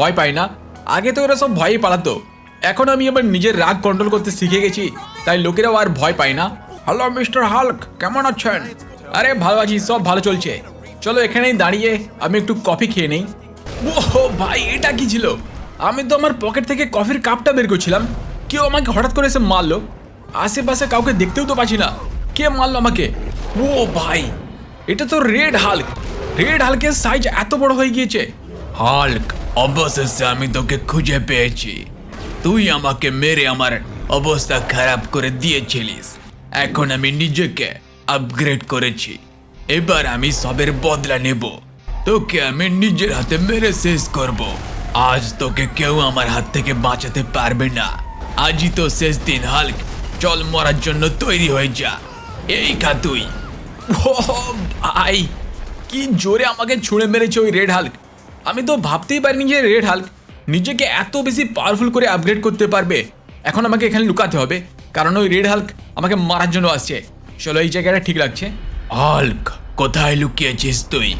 ভয় পাই না। আগে তো ওরা সব ভয়ই পালাতো। এখন আমি আবার নিজের রাগ কন্ট্রোল করতে শিখে গেছি, তাই লোকেরাও আর ভয় পায় না। হ্যালো, মিস্টার হাল্ক, কেমন আছেন? আরে, ভালো আছি, সব ভালো চলছে। চলো এখানেই দাঁড়িয়ে আমি একটু কফি খেয়ে নেই। ও ভাই, এটা কি ছিল? আমি তো আমার পকেট থেকে কফির কাপটা বের করছিলাম। কেউ আমাকে হঠাৎ করে এসে মারলো। আশেপাশে কাউকে দেখতেও তো পাচ্ছি না। কে মারলো আমাকে? ও, ভাই, এটা তো রেড হাল্ক। রেড হাল্কের সাইজ এত বড় হয়ে গিয়েছে। হাল্ক অবশেষে আমি তোকে খুঁজে পেয়েছি। তুই আমাকে মেরে আমার অবস্থা খারাপ করে দিয়েছিলিস। এখন আমি নিজেকে আপগ্রেড করেছি। এবার আমি সবের বদলা নেব। তোকে আমি নিজের হাতে মেরে শেষ করব। আজ তোকে কেউ আমার হাত থেকে বাঁচাতে পারবে না। আজই তো শেষ দিন, হাল্ক। চল, মরার জন্য তৈরি হয়ে যা। এই খা তুই। ভাই, কি জোরে আমাকে ছুঁড়ে মেরেছে ওই রেড হাল্ক। আমি তো ভাবতেই পারিনি যে রেড হাল্ক নিজেকে এত বেশি পাওয়ারফুল করে আপগ্রেড করতে পারবে। এখন আমাকে এখানে লুকাতে হবে, কারণ ওই রেড হাল্ক আমাকে মারার জন্য আসছে। চলো, এই জায়গাটা ঠিক লাগছে। হাল্ক কোথায় লুকিয়েছিস তুই?